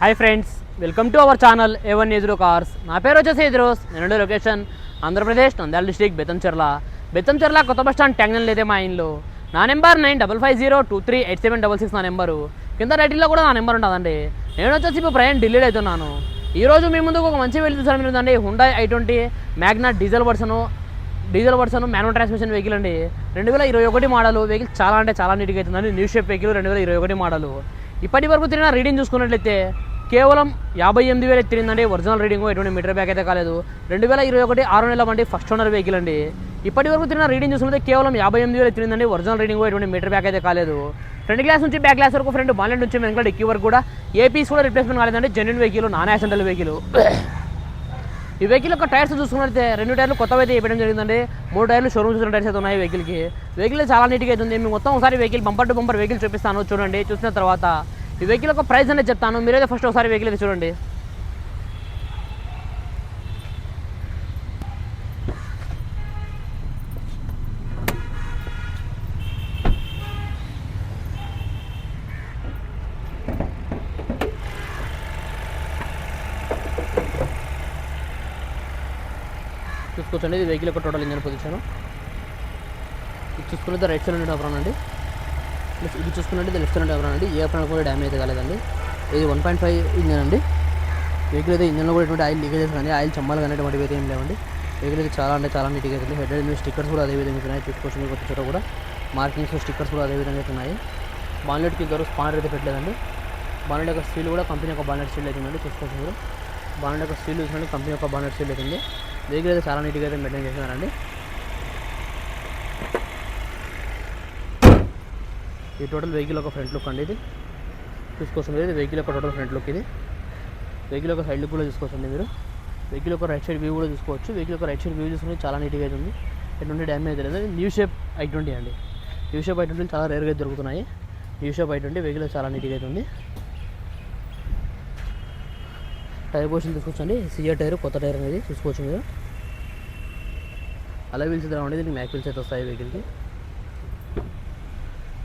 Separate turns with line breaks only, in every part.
Hi friends welcome to our channel A1 ఎదురో cars నా పేరు వచ్చేసి ఎదురోస్ నేను లొకేషన్ ఆంధ్రప్రదేశ్ నంద్యాల డిస్టిక్ బెతంచెర్ల బెతంచెర్ల కొత్త బస్ స్టాండ్ ట్యాంగన్ లేదే మా ఇంట్లో నా number nine double five zero two three eight seven double six నా నెంబరు. కింద రైటింగ్లో కూడా నా నెంబర్ ఉంటుందండి. నేను వచ్చేసి ఇప్పుడు ప్రయాణం ఢిల్లీలో అవుతున్నాను ఈరోజు మీ ముందుకు ఒక మంచి వెళ్తూ చూసాను ఉందండి Hyundai I twenty Magna diesel version diesel version manual transmission vehicle అండి. రెండు వేల ఇరవై ఒకటి మోడల్ వెహికల్ చాలా అంటే చాలా నీట్గా అవుతుందండి న్యూ షేప్ వెహికల్ రెండు వేల ఇరవై ఒకటి మోడల్ ఇప్పటి వరకు తిరిగిన రీడింగ్ చూసుకున్నట్లయితే కేవలం యాభై ఎనిమిది వేలు తిరిగిందండి ఒరిజినల్ రీడింగ్ ఎటువంటి మీటర్ బ్యాక్ అయితే కాలేదు. రెండు వేల ఇరవై ఒకటి ఆరు నెలల వంటి ఫస్ట్ ఓనర్ వెహికల్ అండి. ఇప్పటి వరకు తిరిగిన రీడింగ్ చూసుకుంటే కేవలం యాభై ఎనిమిది వేలు తిరిగిందండి ఒరిజినల్ రీడింగ్ ఎటువంటి మీటర్ బ్యాక్ అయితే కాలేదు. ఫ్రంట్ గ్లాస్ నుంచి బ్యాక్ గ్లాస్ వరకు ఫ్రంట్ బాలెట్ నుంచి వెనక డిక్కీ వరకు కూడా ఏ పీస్ కూడా రిప్లేస్మెంట్ కాలేదండి. Genuine vehicle non accidental vehicle ఈ వెహికల్ యొక్క టైర్స్ చూసుకున్నట్లయితే రెండు టైర్లు కొత్తవి అయితే వేయడం జరిగిందండి. మూడు టైర్లు షోరూమ్ చూసిన టైర్స్ అయితే ఉన్నాయి వెహికల్కి వెహికల్ చాలా నీట్గా అవుతుంది మేము మొత్తం ఒకసారి vehicle bumper to bumper vehicle చూపిస్తాను. చూడండి. చూసిన తర్వాత ఈ వెహికల్ ఒక ప్రైస్ అనేది చెప్తాను. మీరైతే ఫస్ట్ ఒకసారి వెహికల్ అయితే చూడండి. చూసుకోవచ్చండి. ఇది వెహికల్ యొక్క టోటల్ ఇంజన్ పొజిషన్ ఇది చూసుకున్నది రైట్ సైడ్ ఉండే అండి. ప్లస్ ఇది చూసుకున్నట్టు లెఫ్ట్ సైడ్ అప్రాన్ అండి ఏ అప్రాన్ కూడా డ్యామేజ్ అయితే కాలేదండి. ఇది వన్ పాయింట్ ఫైవ్ ఇంజన్ అండి. వెహికల్ అయితే ఇంజన్లో కూడా ఎటువంటి ఆయిల్ లీకేజెస్ కానీ ఆయిల్ చమ్మాలు కానీ అటువంటివి అయితే ఏం లేవండి. వెహికల్ అయితే చాలా అంటే చాలా నీట్గా అయితే హెడ్ మీద స్టిక్కర్స్ కూడా అదే విధంగా ఉన్నాయి. చూసుకోవచ్చు మీకు కొత్త చోట కూడా మార్కింగ్స్ స్టిక్కర్స్ కూడా అదే విధంగా అయితే ఉన్నాయి. బాన్లెట్కి ఇంతవరకు స్పానర్ అయితే పెట్టలేదండి. బాన్లెట్ యొక్క స్టీల్ కూడా కంపెనీ యొక్క బాన్లెట్ స్టీల్ అయితే ఉందండి. చూసుకోవచ్చు మీరు. బాన్లెట్ యొక్క స్టీల్ చూసినట్టు కంపెనీ యొక్క బాన్లెట్ స్టీల్ అయితే ఉంది. వెహికల్ అయితే చాలా నీట్గా అయితే మెయింటైన్ చేస్తున్నారండి. ఈ టోటల్ వెహికల్ ఒక ఫ్రంట్ లుక్ అండి ఇది. చూసుకోవచ్చు మీరు ఇది వెహికల్ ఒక టోటల్ ఫ్రంట్ లుక్ ఇది. వెహికల్ ఒక సైడ్ లుక్ కూడా చూసుకోవచ్చండి మీరు. వెహికల్ ఒక రైట్ సైడ్ వ్యూ కూడా చూసుకోవచ్చు. వెహికల్ ఒక రైట్ సైడ్ వ్యూ చూసుకుంటే చాలా నీట్గా అయితే ఉంది. ఎటువంటి డ్యామేజ్ లేదు. న్యూ షేప్ ఐ ట్వంటీ అండి. న్యూ షేప్ ఐ ట్వంటీ చాలా రేర్గా దొరుకుతున్నాయి. New shape i twenty vehicle చాలా నీట్గా అయితే ఉంది. టైర్ పోషన్ తీసుకొచ్చండి సిఆర్ టైర్ కొత్త టైర్ అనేది చూసుకోవచ్చు మీరు. అలా వీల్స్ అయితే ఉండేది మ్యాక్ వీల్స్ అయితే వస్తాయి వెహికల్కి.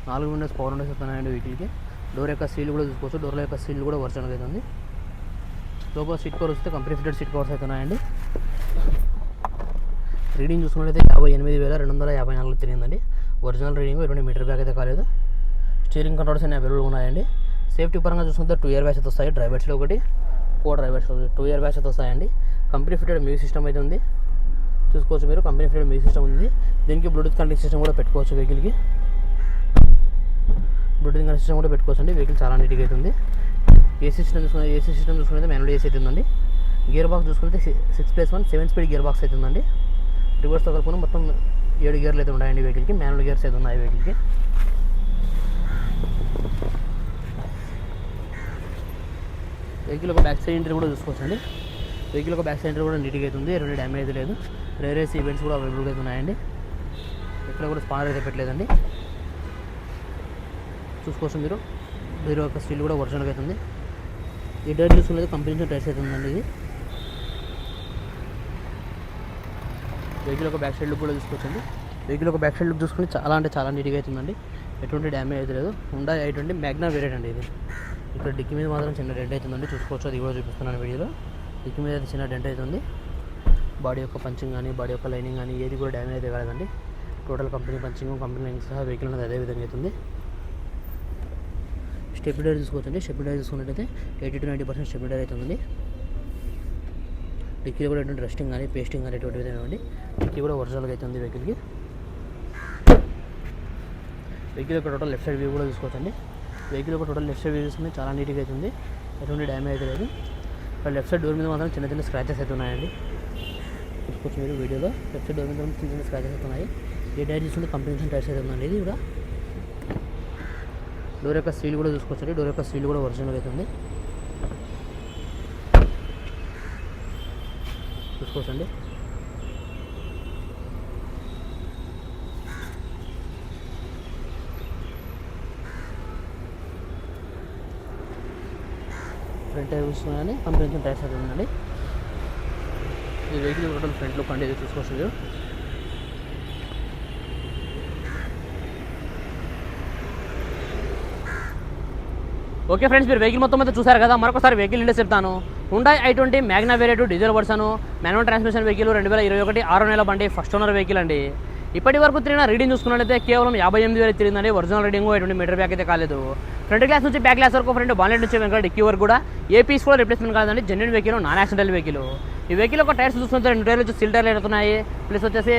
నాలుగు విండోస్ పవర్ విండోస్ వస్తున్నాయండి వీటికి. డోర్ యొక్క సీల్ కూడా చూసుకోవచ్చు. డోర్ల యొక్క సీల్ కూడా ఒరిజినల్గా అయితే ఉంది. లోపల సీట్ కవర్స్ వస్తే కంపెనీ ఫిటెడ్ సీట్ కవర్స్ అవుతున్నాయండి రీడింగ్ చూసుకున్నట్లయితే యాభై ఎనిమిది వేల రెండు వందల యాభై నాలుగు తిరిగిందండి. ఒరిజినల్ రీడింగ్ ఎటువంటి మీటర్ బ్యాగ్ అయితే కాలేదు. స్టీరింగ్ కంట్రోల్స్ అన్ని అవైలబుల్ ఉన్నాయండి. సేఫ్టీ పరంగా చూసుకుంటే టూ ఇయర్ బ్యాచ్ అయితే వస్తాయి డ్రైవర్స్లో ఒకటి co drivers two air bag అయితే వస్తాయండి. కంపెనీ ఫిటెడ్ మ్యూజిక్ సిస్టమ్ అయితే ఉంది. చూసుకోవచ్చు మీరు. కంపెనీ ఫిటెడ్ మ్యూజిక్ సిస్టమ్ ఉంది. దీనికి బ్లూటూత్ కనెక్టింగ్ సిస్టమ్ కూడా పెట్టుకోవచ్చు వెహికల్కి బ్లూటూత్ కనెక్షన్ సిస్టమ్ కూడా పెట్టుకోవచ్చు అండి వెహికల్ చాలా నీట్గా అవుతుంది ఏసీ సిస్టమ్ చూసుకున్న ఏసీ సిస్టమ్ చూసుకుంటే మాన్యువల్ ఏసీ అవుతుందండి గియర్ బాక్స్ చూసుకుంటే six plus one seven speed gear box అవుతుందండి రివర్స్ కలుపుకొని మొత్తం ఏడు గియర్లు అయితే ఉన్నాయండి వెహికల్కి మాన్యువల్ గియర్స్ అయితే ఉన్నాయి వెహికల్కి వెహికల్ ఒక బ్యాక్ సైడ్ ఎంట్రీ కూడా చూసుకోవచ్చండి. వెహికల్ ఒక బ్యాక్ సైడ్ ఎంట్రీ కూడా నీట్గా అవుతుంది ఎటువంటి డ్యామేజ్ లేదు. రేరేస్ ఈవెంట్స్ కూడా అవైలబుల్గా అయితే ఉన్నాయండి. ఎక్కడ కూడా స్పానర్ అయితే పెట్టలేదండి. చూసుకోవచ్చు మీరు. మీరు యొక్క స్టీల్ కూడా ఒరిజినల్గా అవుతుంది. ఈ టైర్ చూసుకునేది కంపెనీ నుంచి టైర్స్ అవుతుందండి ఇది. వెహికల్ ఒక బ్యాక్ సైడ్ లుక్ కూడా చూసుకోవచ్చండి. వెహికల్ ఒక బ్యాక్ సైడ్ లుక్ చూసుకుని చాలా అంటే చాలా నీట్గా అవుతుందండి. ఎటువంటి డ్యామేజ్ అయితే లేదు. ఉండా ఎటువంటి మ్యాగ్నా వేరియట్ అండి ఇది. ఇక్కడ డిక్కీ మీద మాత్రం చిన్న డెంట్ అవుతుందండి. చూసుకోవచ్చు. అది కూడా చూపిస్తున్నాను వీడియోలో. డిక్కీ మీద చిన్న డెంట్ అవుతుంది. బాడీ యొక్క పంచింగ్ కానీ బాడీ యొక్క లైనింగ్ కానీ ఏది కూడా డ్యామేజ్ అయితే కాదండి total company punching company lining సహా వెహికల్ అనేది అదే విధంగా అవుతుంది. స్టెబిలైజర్ చూసుకోవచ్చండి. స్టెబిలైజర్ చూసుకున్నట్టయితే eighty to ninety percent stabiliser అవుతుంది డిక్కీలో కూడా ఎటువంటి రెస్టింగ్ కానీ పేస్టింగ్ కానీ ఎటువంటి విధంగా అండి. డిక్కీ కూడా ఒరిజినల్గా అవుతుంది వెహికల్కి వెహికల్ యొక్క టోటల్ లెఫ్ట్ సైడ్ వ్యూ కూడా చూసుకోవచ్చండి. వెహికల్ యొక్క టోటల్ లెఫ్ట్ సైడ్ వ్యూ చూసుకుంటే చాలా నీట్గా అవుతుంది ఎటువంటి డ్యామేజ్ అయితే లేదు. ఇక్కడ లెఫ్ట్ సైడ్ డోర్ మీద మాత్రం చిన్న చిన్న స్క్రాచెస్ అయితే ఉన్నాయండి. చూసుకోవచ్చు మీరు వీడియోలో. లెఫ్ట్ సైడ్ డోర్ మీద చిన్న చిన్న స్క్రాచెస్ అయితే ఉన్నాయి. ఏ టైర్ చూసుకుంటే కంపెనీ టైర్స్ అయితే ఉందండి ఇది కూడా డోర్ యొక్క సీల్ కూడా చూసుకోవచ్చండి. డోర్ యొక్క సీల్ కూడా ఒరిజినల్ అవుతుంది చూసుకోవచ్చండి. ఫ్రంట్ టైర్ చూసుకుని కంపెనీ టైర్స్ అయితే ఉందండి. ఈ వెహికల్ టోటల్ ఫ్రంట్ లుక్ చూసుకోవచ్చు ఓకే ఫ్రెండ్స్ మీరు వెహికల్ మొత్తం అయితే చూసారు కదా మరొకసారి వెహికల్ ఇండెస్ చెప్తాను. Hyundai I twenty Magna variant diesel version manual transmission vehicle రెండు వేల ఇరవై ఒకటి ఆరో నెల బండి ఫస్ట్ ఓనర్ వెహికల్ అండి. ఇప్పటి వరకు తిరిగిన రీడింగ్ చూసుకున్నట్లయితే కేవలం యాభై ఎనిమిది వేలు తిరిగిందండి. ఒరిజినల్ రీడింగ్ ఎటువంటి మీటర్ బ్యాక్ అయితే కాలేదు. ఫ్రంట్ గ్లాస్ నుంచి బ్యాక్ గ్లాస్ వరకు ఫ్రంట్ బాలెట్ నుంచి వెనక డిక్కీ వరకు కూడా ఏ పీస్ కూడా రిప్లేస్మెంట్ కాదండి. Genuine vehicle non accidental vehicle ఈ వెహికల్ ఒక టైర్స్ చూసుకుంటే రెండు టైర్లు వచ్చి సిల్ టైర్లు అవుతున్నాయి. ప్లస్ వచ్చేసి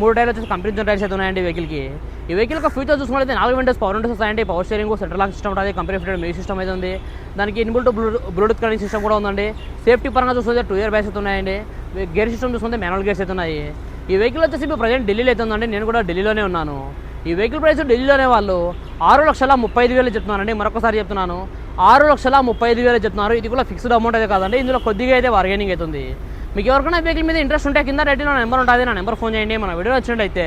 మూడు టైర్లు వచ్చేసి కంపెనీ టైర్స్ అయితే ఉన్నాయండి వెహికల్కి ఈ వెహికల్ యొక్క ఫ్యూచర్ చూసుకుంటే నాలుగు విండోస్ పవర్ విండోస్ వస్తాయండి. Power steering central lock system ఉంటుంది. కంపెనీ ఫిటెడ్ మ్యూజిక్ సిస్టమ్ అయితే ఉంది. దానికి ఇన్బుల్ట్ బ్లూటూత్ కనెక్ట్ సిస్టమ్ కూడా ఉందండి. సేఫ్టీ పరంగా చూసుకుంటే టూ ఇయర్ బ్యాగ్స్ అయితే ఉన్నాయండి. గేర్ సిస్టమ్ చూసుకుంటే మాన్యువల్ గేర్స్ అయితే ఉన్నాయి. ఈ వెహికల్ వచ్చేసి ఇప్పుడు ప్రజెంట్ ఢిల్లీలో అయితే ఉందండి. నేను కూడా ఢిల్లీలోనే ఉన్నాను. ఈ వెహికల్ ప్రైస్ ఢిల్లీలోనే వాళ్ళు ఆరు లక్షల ముప్పై ఐదు వేలు చెప్తున్నానండి మరొకసారి చెప్తున్నాను. ఆరు లక్షల ముప్పై ఐదు వేలు చెప్తున్నారు. ఇది కూడా ఫిక్స్డ్ అమౌంట్ అయితే కాదండి. ఇందులో కొద్దిగా అయితే బార్గెనింగ్ అవుతుంది మీకు ఎవరికైనా వెహికల్ మీద ఇంట్రెస్ట్ ఉంటే కింద రెడ్డి నా నెంబర్ ఉంటుంది నా నెంబర్ ఫోన్ చేయండి. మన వీడియో వచ్చినట్లయితే